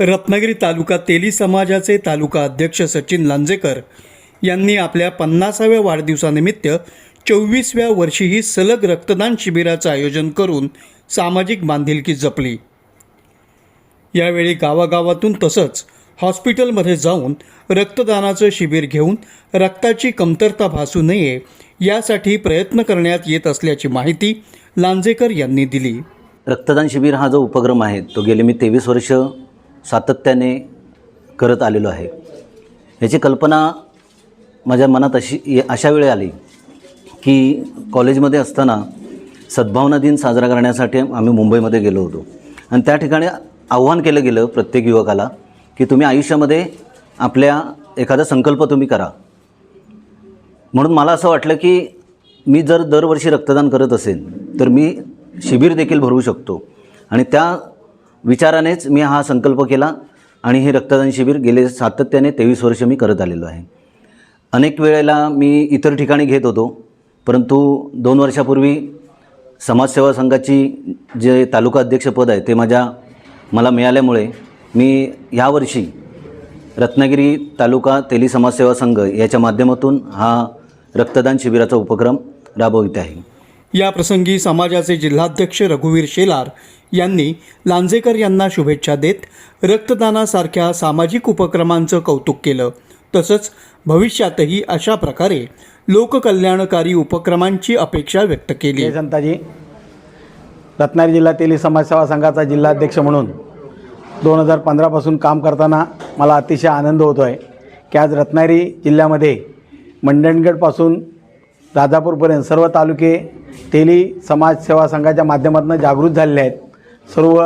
रत्नागिरी तालुका तेली समाजाचे तालुका अध्यक्ष सचिन लांजेकर यांनी आपल्या पन्नासाव्या वाढदिवसानिमित्त चोवीसव्या वर्षीही सलग रक्तदान शिबिराचं आयोजन करून सामाजिक बांधिलकी जपली. यावेळी गावागावातून तसंच हॉस्पिटलमध्ये जाऊन रक्तदानाचं शिबिर घेऊन रक्ताची कमतरता भासू नये यासाठी प्रयत्न करण्यात येत असल्याची माहिती लांजेकर यांनी दिली. रक्तदान शिबिर हा जो उपक्रम आहे तो गेले मी तेवीस वर्ष सातत्याने करत आलेलो आहे. याची कल्पना माझ्या मनात अशी अशा वेळी आली की कॉलेजमध्ये असताना सद्भावना दिन साजरा करण्यासाठी आम्ही मुंबईमध्ये गेलो होतो. आणि त्या ठिकाणी आव्हान केलं गेलं प्रत्येक युवकाला की तुम्ही आयुष्यामध्ये आपल्या एखादा संकल्प तुम्ही करा. म्हणून मला असं वाटलं की मी जर दरवर्षी रक्तदान करत असेल तर मी शिबिर देखील भरवू शकतो. आणि त्या विचारानेच मी हा संकल्प केला आणि हे रक्तदान शिबिर गेले सातत्याने तेवीस वर्ष मी करत आलेलो आहे. अनेक वेळेला मी इतर ठिकाणी घेत होतो परंतु दोन वर्षापूर्वी समाजसेवा संघाची जे तालुका अध्यक्षपद आहे ते माझ्या मला मिळाल्यामुळे मी यावर्षी रत्नागिरी तालुका तेली समाजसेवा संघ याच्या माध्यमातून हा रक्तदान शिबिराचा उपक्रम राबवित आहे. या प्रसंगी समाजाचे जिल्हाध्यक्ष रघुवीर शेलार यांनी लांजेकर यांना शुभेच्छा देत रक्तदानासारख्या सामाजिक उपक्रमांचं कौतुक केलं. तसंच भविष्यातही अशा प्रकारे लोककल्याणकारी उपक्रमांची अपेक्षा व्यक्त केली. जनताजी रत्नागिरी जिल्ह्यातील समाजसेवा संघाचा जिल्हाध्यक्ष म्हणून दोन हजार पंधरापासून काम करताना मला अतिशय आनंद होतो आहे की आज रत्नागिरी जिल्ह्यामध्ये मंडणगडपासून राजापूरपर्यंत सर्व तालुके तेली समाजसेवा संघाच्या माध्यमातून जागृत झालेले आहेत. सर्व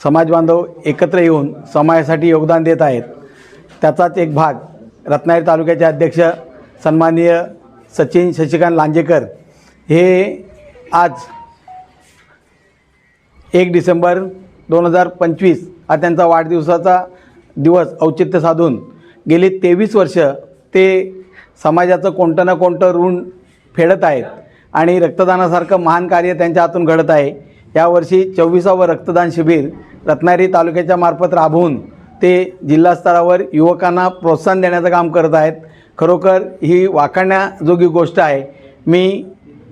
समाजबांधव एकत्र येऊन समाजासाठी योगदान देत आहेत. त्याचाच एक भाग रत्नागिरी तालुक्याचे अध्यक्ष सन्माननीय सचिन शशिकांत लांजेकर हे आज एक डिसेंबर दोन हजार पंचवीस हा त्यांचा वाढदिवसाचा दिवस औचित्य साधून गेली तेवीस वर्ष ते समाजाचं कोणतं ना कोणतं ऋण फेडत आहेत आणि रक्तदानासारखं महान कार्य त्यांच्या हातून घडत आहे. यावर्षी चोवीसावं रक्तदान शिबिर रत्नागिरी तालुक्याच्या मार्फत राबवून ते जिल्हास्तरावर युवकांना प्रोत्साहन देण्याचं काम करत आहेत. खरोखर ही वाखाणण्याजोगी गोष्ट आहे. मी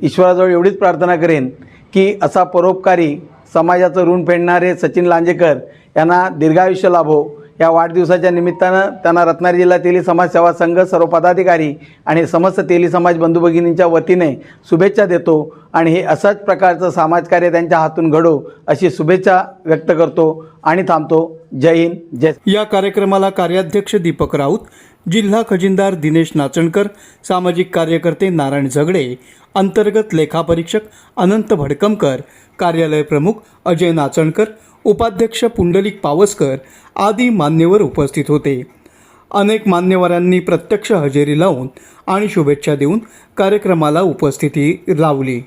ईश्वराजवळ एवढीच प्रार्थना करेन की असा परोपकारी समाजाचं ऋण फेडणारे सचिन लांजेकर यांना दीर्घायुष्य लाभो. या वाढदिवसाच्या निमित्तानं त्यांना रत्नागिरी जिल्हा तेली समाज सेवा संघ सर्व पदाधिकारी आणि समस्त तेली समाज बंधू भगिनींच्या वतीने शुभेच्छा देतो. आणि हे असाच प्रकारचं समाजकार्य त्यांच्या हातून घडो अशी शुभेच्छा व्यक्त करतो आणि थांबतो. जय हिंद जय या कार्यक्रमाला कार्याध्यक्ष दीपक राऊत जिल्हा खजिनदार दिनेश नाचणकर सामाजिक कार्यकर्ते नारायण झगडे अंतर्गत लेखापरीक्षक अनंत भडकमकर कार्यालय प्रमुख अजय नाचणकर उपाध्यक्ष पुंडलिक पावसकर आदी मान्यवर उपस्थित होते. अनेक मान्यवरांनी प्रत्यक्ष हजेरी लावून आणि शुभेच्छा देऊन कार्यक्रमाला उपस्थिती लावली.